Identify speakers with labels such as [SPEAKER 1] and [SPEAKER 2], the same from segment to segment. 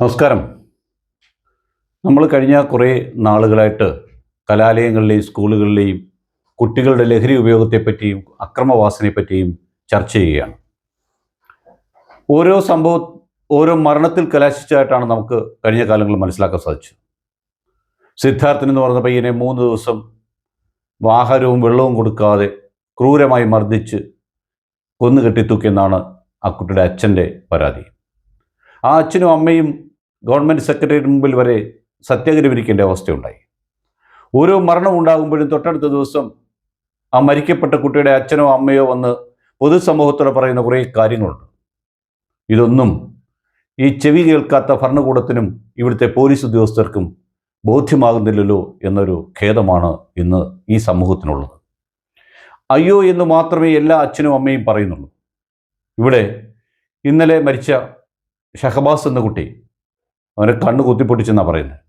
[SPEAKER 1] നമസ്കാരം. നമ്മൾ കഴിഞ്ഞ കുറേ നാളുകളായിട്ട് കലാലയങ്ങളിലെയും സ്കൂളുകളിലെയും കുട്ടികളുടെ ലഹരി ഉപയോഗത്തെപ്പറ്റിയും അക്രമവാസനയെപ്പറ്റിയും ചർച്ച ചെയ്യുകയാണ്. ഓരോ സംഭവ ഓരോ മരണത്തിൽ കലാശിച്ചതായിട്ടാണ് നമുക്ക് കഴിഞ്ഞ കാലങ്ങളിൽ മനസ്സിലാക്കാൻ സാധിച്ചത്. സിദ്ധാർത്ഥൻ എന്ന് പറഞ്ഞ പയ്യനെ മൂന്ന് ദിവസം ആഹാരവും വെള്ളവും കൊടുക്കാതെ ക്രൂരമായി മർദ്ദിച്ച് കൊന്നുകെട്ടി തൂക്കിയെന്നാണ് ആ കുട്ടിയുടെ അച്ഛന്റെ പരാതി. ആ അച്ഛനും അമ്മയും ഗവൺമെന്റ് സെക്രട്ടറിയുടെ മുമ്പിൽ വരെ സത്യാഗ്രഹം ഇരിക്കേണ്ട അവസ്ഥയുണ്ടായി. ഓരോ മരണം ഉണ്ടാകുമ്പോഴും തൊട്ടടുത്ത ദിവസം ആ മരിക്കപ്പെട്ട കുട്ടിയുടെ അച്ഛനോ അമ്മയോ വന്ന് പൊതുസമൂഹത്തോട് പറയുന്ന കുറേ കാര്യങ്ങളുണ്ട്. ഇതൊന്നും ഈ ചെവി കേൾക്കാത്ത ഭരണകൂടത്തിനും ഇവിടുത്തെ പോലീസ് ഉദ്യോഗസ്ഥർക്കും ബോധ്യമാകുന്നില്ലല്ലോ എന്നൊരു ഖേദമാണ് ഇന്ന് ഈ സമൂഹത്തിനുള്ളത്. അയ്യോ എന്ന് മാത്രമേ എല്ലാ അച്ഛനും അമ്മയും പറയുന്നുള്ളൂ. ഇവിടെ ഇന്നലെ മരിച്ച ഷഹബാസ് എന്ന കുട്ടി അവനെ കണ്ണ് കുത്തിപ്പൊട്ടിച്ചെന്നാണ് പറയുന്നത്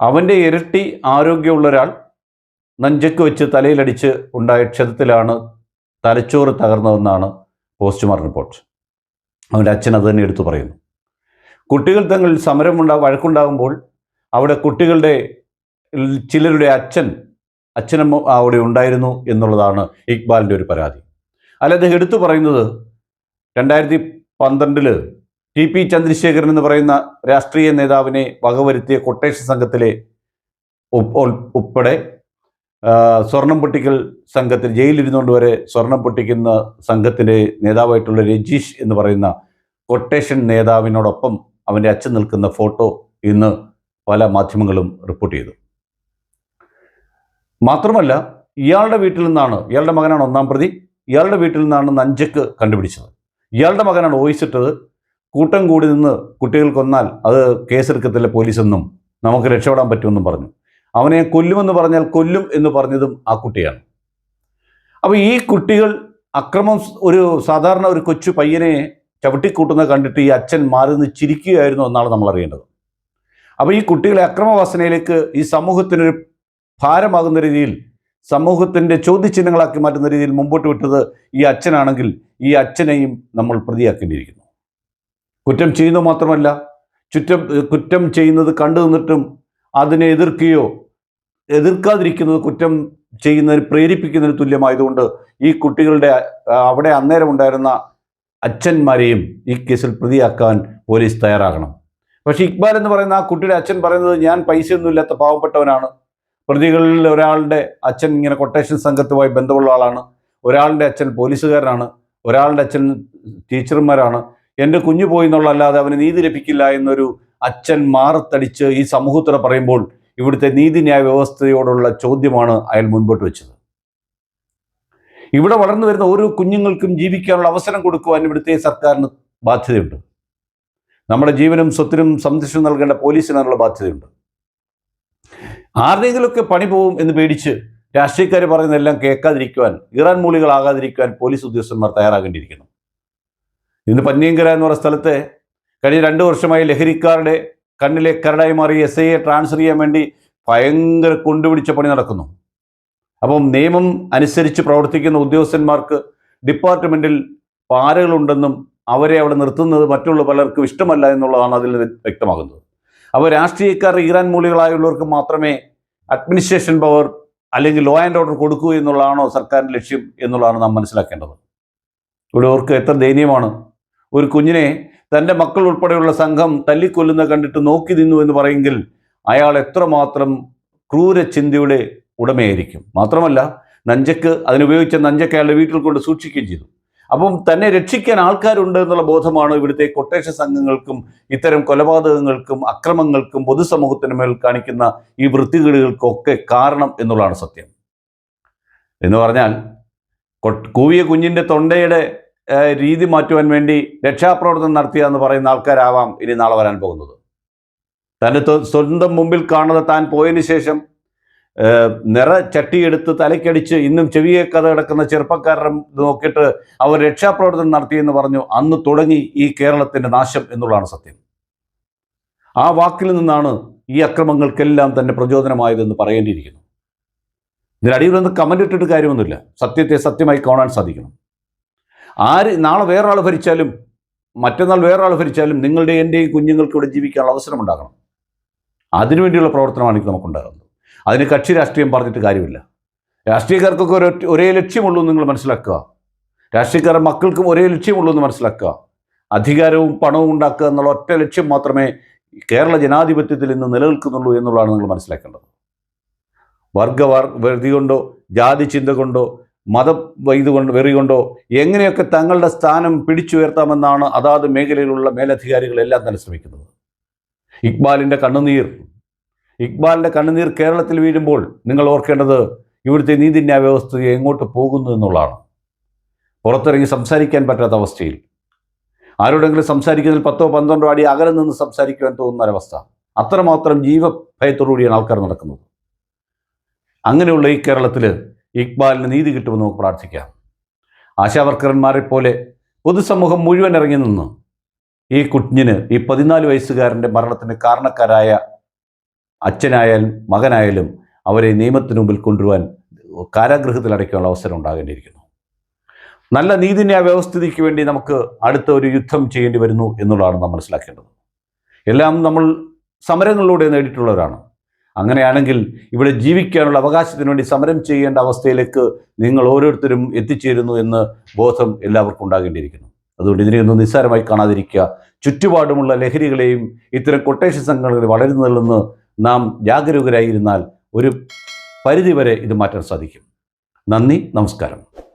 [SPEAKER 1] അവന്റെ ഇരട്ടി ആരോഗ്യമുള്ള ഒരാൾ നെഞ്ചക്ക് വെച്ച് തലയിലടിച്ച് ഉണ്ടായ ക്ഷതത്തിലാണ് തലച്ചോറ് തകർന്നതെന്നാണ് പോസ്റ്റ്മോർട്ടം റിപ്പോർട്ട്. അവന്റെ അച്ഛൻ അത് തന്നെ എടുത്തു പറയുന്നു. കുട്ടികൾ തങ്ങളിൽ സമരമുണ്ടാ വഴക്കുണ്ടാകുമ്പോൾ അവിടെ കുട്ടികളുടെ ചിലരുടെ അച്ഛൻ അച്ഛനും അവിടെ ഉണ്ടായിരുന്നു എന്നുള്ളതാണ് ഇക്ബാലിന്റെ ഒരു പരാതി. അല്ല അദ്ദേഹം എടുത്തു പറയുന്നത് രണ്ടായിരത്തി പന്ത്രണ്ടിൽ ടി പി ചന്ദ്രശേഖരൻ എന്ന് പറയുന്ന രാഷ്ട്രീയ നേതാവിനെ വകവരുത്തിയ കൊട്ടേഷൻ സംഘത്തിലെ ഉൾപ്പെടെ സ്വർണം പൊട്ടിക്കൽ സംഘത്തിൽ ജയിലിരുന്നുകൊണ്ട് വരെ സ്വർണം പൊട്ടിക്കുന്ന സംഘത്തിന്റെ നേതാവായിട്ടുള്ള രജീഷ് എന്ന് പറയുന്ന കൊട്ടേഷൻ നേതാവിനോടൊപ്പം അവന്റെ അച്ഛൻ നിൽക്കുന്ന ഫോട്ടോ ഇന്ന് പല മാധ്യമങ്ങളും റിപ്പോർട്ട് ചെയ്തു. മാത്രമല്ല ഇയാളുടെ വീട്ടിൽ നിന്നാണ് ഇയാളുടെ മകനാണ് ഒന്നാം പ്രതി ഇയാളുടെ വീട്ടിൽ നിന്നാണ് നഞ്ചക്ക് കണ്ടുപിടിച്ചത്. ഇയാളുടെ മകനാണ് വോയിസ് ഇട്ടത് കൂട്ടം കൂടി നിന്ന് കുട്ടികൾ കൊന്നാൽ അത് കേസെടുക്കത്തില്ല പോലീസെന്നും നമുക്ക് രക്ഷപ്പെടാൻ പറ്റുമെന്നും പറഞ്ഞു. അവനെ കൊല്ലുമെന്ന് പറഞ്ഞാൽ കൊല്ലും എന്ന് പറഞ്ഞതും ആ കുട്ടിയാണ്. അപ്പോൾ ഈ കുട്ടികൾ അക്രമം ഒരു സാധാരണ ഒരു കൊച്ചു പയ്യനെ ചവിട്ടിക്കൂട്ടുന്നത് കണ്ടിട്ട് ഈ അച്ഛൻ മാറി നിന്ന് ചിരിക്കുകയായിരുന്നു എന്നാണ് നമ്മൾ അറിയേണ്ടത്. അപ്പോൾ ഈ കുട്ടികളെ അക്രമവാസനയിലേക്ക് ഈ സമൂഹത്തിനൊരു ഭാരമാകുന്ന രീതിയിൽ സമൂഹത്തിന്റെ ചോദ്യചിഹ്നങ്ങളാക്കി മാറ്റുന്ന രീതിയിൽ മുമ്പോട്ട് വിട്ടത് ഈ അച്ഛനാണെങ്കിൽ ഈ അച്ഛനെയും നമ്മൾ പ്രതിയാക്കേണ്ടിയിരിക്കുന്നു. കുറ്റം ചെയ്യുന്നത് മാത്രമല്ല ചുറ്റം കുറ്റം ചെയ്യുന്നത് കണ്ടു നിന്നിട്ടും അതിനെ എതിർക്കുകയോ എതിർക്കാതിരിക്കുന്നത് കുറ്റം ചെയ്യുന്നതിന് പ്രേരിപ്പിക്കുന്നതിന് തുല്യമായതുകൊണ്ട് ഈ കുട്ടികളുടെ അവിടെ അന്നേരം ഉണ്ടായിരുന്ന അച്ഛന്മാരെയും ഈ കേസിൽ പ്രതിയാക്കാൻ പോലീസ് തയ്യാറാകണം. പക്ഷേ ഇക്ബാൽ എന്ന് പറയുന്ന ആ കുട്ടിയുടെ അച്ഛൻ പറയുന്നത് ഞാൻ പൈസയൊന്നുമില്ലാത്ത പാവപ്പെട്ടവനാണ്. പ്രതികളിൽ ഒരാളുടെ അച്ഛൻ ഇങ്ങനെ കൊട്ടേഷൻ സംഘത്തുമായി ബന്ധമുള്ള ആളാണ്. ഒരാളുടെ അച്ഛൻ പോലീസുകാരനാണ്. ഒരാളുടെ അച്ഛൻ ടീച്ചർമാരാണ്. എന്റെ കുഞ്ഞു പോയി എന്നുള്ളല്ലാതെ അവന് നീതി ലഭിക്കില്ല എന്നൊരു അച്ഛൻ മാറത്തടിച്ച് ഈ സമൂഹത്തോടെ പറയുമ്പോൾ ഇവിടുത്തെ നീതിന്യായ വ്യവസ്ഥയോടുള്ള ചോദ്യമാണ് അയാൾ മുൻപോട്ട് വെച്ചത്. ഇവിടെ വളർന്നു വരുന്ന ഓരോ കുഞ്ഞുങ്ങൾക്കും ജീവിക്കാനുള്ള അവസരം കൊടുക്കുവാൻ ഇവിടുത്തെ സർക്കാരിന് ബാധ്യതയുണ്ട്. നമ്മുടെ ജീവനും സ്വത്തിനും സംരക്ഷണം നൽകേണ്ട പോലീസിനുള്ള ബാധ്യതയുണ്ട്. ആരുടെയെങ്കിലുമൊക്കെ പണി പോവും എന്ന് പേടിച്ച് രാഷ്ട്രീയക്കാർ പറയുന്നതെല്ലാം കേൾക്കാതിരിക്കുവാൻ ഇറാൻ മൂളികളാകാതിരിക്കുവാൻ പോലീസ് ഉദ്യോഗസ്ഥന്മാർ തയ്യാറാകേണ്ടിയിരിക്കുന്നു. ഇന്ന് പന്നിയങ്കര എന്ന് പറഞ്ഞ സ്ഥലത്ത് കഴിഞ്ഞ രണ്ട് വർഷമായി ലഹരിക്കാരുടെ കണ്ണിലെ കരടായി മാറി എസ് ഐയെ ട്രാൻസ്ഫർ ചെയ്യാൻ വേണ്ടി ഭയങ്കര കൊണ്ടുപിടിച്ച പണി നടക്കുന്നു. അപ്പം നിയമം അനുസരിച്ച് പ്രവർത്തിക്കുന്ന ഉദ്യോഗസ്ഥന്മാർക്ക് ഡിപ്പാർട്ട്മെന്റിൽ പാരകളുണ്ടെന്നും അവരെ അവിടെ നിർത്തുന്നത് മറ്റുള്ള പലർക്കും ഇഷ്ടമല്ല എന്നുള്ളതാണ് അതിൽ വ്യക്തമാകുന്നത്. അപ്പോൾ രാഷ്ട്രീയക്കാർ ഇറാൻ മൂലികളായുള്ളവർക്ക് മാത്രമേ അഡ്മിനിസ്ട്രേഷൻ പവർ അല്ലെങ്കിൽ ലോ ആൻഡ് ഓർഡർ കൊടുക്കൂ എന്നുള്ളതാണോ സർക്കാരിന്റെ ലക്ഷ്യം എന്നുള്ളതാണ് നാം മനസ്സിലാക്കേണ്ടത്. ഇവിടെ അവർക്ക് എത്ര ദയനീയമാണ് ഒരു കുഞ്ഞിനെ തന്റെ മക്കൾ ഉൾപ്പെടെയുള്ള സംഘം തല്ലിക്കൊല്ലുന്ന കണ്ടിട്ട് നോക്കി നിന്നു എന്ന് പറയുമെങ്കിൽ അയാൾ എത്രമാത്രം ക്രൂര ചിന്തയുടെ ഉടമയായിരിക്കും. മാത്രമല്ല നഞ്ചക്ക് അതിനുപയോഗിച്ച നഞ്ചക്ക് അയാളുടെ വീട്ടിൽ കൊണ്ട് സൂക്ഷിക്കുകയും ചെയ്തു. അപ്പം തന്നെ രക്ഷിക്കാൻ ആൾക്കാരുണ്ട് എന്നുള്ള ബോധമാണ് ഇവിടുത്തെ കൊട്ടേഷ സംഘങ്ങൾക്കും ഇത്തരം കൊലപാതകങ്ങൾക്കും അക്രമങ്ങൾക്കും പൊതുസമൂഹത്തിന് മേൽ കാണിക്കുന്ന ഈ വൃത്തികേടുകൾക്കൊക്കെ കാരണം എന്നുള്ളതാണ് സത്യം. എന്ന് പറഞ്ഞാൽ കൂവിയ കുഞ്ഞിന്റെ തൊണ്ടയുടെ രീതി മാറ്റുവാൻ വേണ്ടി രക്ഷാപ്രവർത്തനം നടത്തിയ എന്ന് പറയുന്ന ആൾക്കാരാവാം ഇനി നാളെ വരാൻ പോകുന്നത്. തന്റെ സ്വന്തം മുമ്പിൽ കാണുന്ന താൻ പോയതിന് ശേഷം നിറ ചട്ടിയെടുത്ത് തലയ്ക്കടിച്ച് ഇന്നും ചെവിയെ കഥ കിടക്കുന്ന ചെറുപ്പക്കാരൻ നോക്കിയിട്ട് അവർ രക്ഷാപ്രവർത്തനം നടത്തിയെന്ന് പറഞ്ഞു അന്ന് തുടങ്ങി ഈ കേരളത്തിന്റെ നാശം എന്നുള്ളതാണ് സത്യം. ആ വാക്കിൽ നിന്നാണ് ഈ അക്രമങ്ങൾക്കെല്ലാം തന്നെ പ്രചോദനമായതെന്ന് പറയേണ്ടിയിരിക്കുന്നു. ഇതിനടിയിൽ നിന്ന് കമന്റ് ഇട്ടിട്ട് കാര്യമൊന്നുമില്ല. സത്യത്തെ സത്യമായി കാണാൻ സാധിക്കണം. ആര് നാളെ വേറൊരാൾ ഭരിച്ചാലും മറ്റന്നാൾ വേറൊരാൾ ഭരിച്ചാലും നിങ്ങളുടെ എന്റെയും കുഞ്ഞുങ്ങൾക്ക് ഇവിടെ ജീവിക്കാനുള്ള അവസരം ഉണ്ടാകണം അതിനുവേണ്ടിയുള്ള പ്രവർത്തനമാണ് നമുക്കുണ്ടാകുന്നത്. അതിന് കക്ഷി രാഷ്ട്രീയം പറഞ്ഞിട്ട് കാര്യമില്ല. രാഷ്ട്രീയക്കാർക്കൊക്കെ ഒരു ഒരേ ലക്ഷ്യമുള്ളൂ എന്ന് നിങ്ങൾ മനസ്സിലാക്കുക. രാഷ്ട്രീയക്കാരുടെ മക്കൾക്കും ഒരേ ലക്ഷ്യമുള്ളൂ എന്ന് മനസ്സിലാക്കുക. അധികാരവും പണവും ഉണ്ടാക്കുക എന്നുള്ള ഒറ്റ ലക്ഷ്യം മാത്രമേ കേരള ജനാധിപത്യത്തിൽ ഇന്ന് നിലനിൽക്കുന്നുള്ളൂ എന്നുള്ളതാണ് നിങ്ങൾ മനസ്സിലാക്കേണ്ടത്. വർഗ വെറുതി കൊണ്ടോ ജാതി ചിന്ത കൊണ്ടോ മത വൈതുകൊണ്ട് വെറികൊണ്ടോ? എങ്ങനെയൊക്കെ തങ്ങളുടെ സ്ഥാനം പിടിച്ചുയർത്താമെന്നാണ് അതാത് മേഖലയിലുള്ള മേലധികാരികളെല്ലാം തന്നെ ശ്രമിക്കുന്നത്. ഇക്ബാലിന്റെ കണ്ണുനീർ. ഇക്ബാലിന്റെ കണ്ണുനീർ കേരളത്തിൽ വീഴുമ്പോൾ നിങ്ങൾ ഓർക്കേണ്ടത് ഇവിടുത്തെ നീതിന്യായ വ്യവസ്ഥ എങ്ങോട്ട് പോകുന്നു എന്നുള്ളതാണ്. പുറത്തിറങ്ങി സംസാരിക്കാൻ പറ്റാത്ത അവസ്ഥയിൽ. ആരോടെങ്കിലും സംസാരിക്കുന്നതിൽ പത്തോ പന്ത്രണ്ടോ അടി അകലെ നിന്ന് സംസാരിക്കുവാൻ തോന്നുന്ന ഒരവസ്ഥ. അത്രമാത്രം ജീവഭയത്തോടുകൂടിയാണ് ആൾക്കാർ നടക്കുന്നത്. അങ്ങനെയുള്ള ഈ കേരളത്തിൽ ഇക്ബാലിന് നീതി കിട്ടുമെന്ന് നമുക്ക് പ്രാർത്ഥിക്കാം. ആശാവർക്കർമാരെ പോലെ പൊതുസമൂഹം മുഴുവൻ ഇറങ്ങി നിന്ന് ഈ കുഞ്ഞിന് ഈ പതിനാല് വയസ്സുകാരന്റെ മരണത്തിന് കാരണക്കാരായ അച്ഛനായാലും മകനായാലും അവരെ നിയമത്തിന് മുമ്പിൽ കൊണ്ടുവരാൻ കാരാഗൃഹത്തിൽ അടയ്ക്കാനുള്ള അവസരം ഉണ്ടാകേണ്ടിയിരിക്കുന്നു. നല്ല നീതിന്യായ വ്യവസ്ഥിതിക്ക് വേണ്ടി നമുക്ക് അടുത്ത ഒരു യുദ്ധം ചെയ്യേണ്ടി വരുന്നു എന്നുള്ളതാണ് നാം മനസ്സിലാക്കേണ്ടത്. എല്ലാം നമ്മൾ സമരങ്ങളിലൂടെ നേടിയിട്ടുള്ളവരാണ്. അങ്ങനെയാണെങ്കിൽ ഇവിടെ ജീവിക്കാനുള്ള അവകാശത്തിന് വേണ്ടി സമരം ചെയ്യേണ്ട അവസ്ഥയിലേക്ക് നിങ്ങൾ ഓരോരുത്തരും എത്തിച്ചേരുന്നു എന്ന് ബോധം എല്ലാവർക്കും ഉണ്ടാകേണ്ടിയിരിക്കുന്നു. അതുകൊണ്ട് ഇതിനെയൊന്നും നിസ്സാരമായി കാണാതിരിക്കുക. ചുറ്റുപാടുമുള്ള ലഹരികളെയും ഇത്തരം കൊട്ടേഷൻ സംഘടനകൾ വളരുന്നതിൽ നാം ജാഗരൂകരായിരുന്നാൽ ഒരു പരിധിവരെ ഇത് മാറ്റാൻ സാധിക്കും. നന്ദി നമസ്കാരം.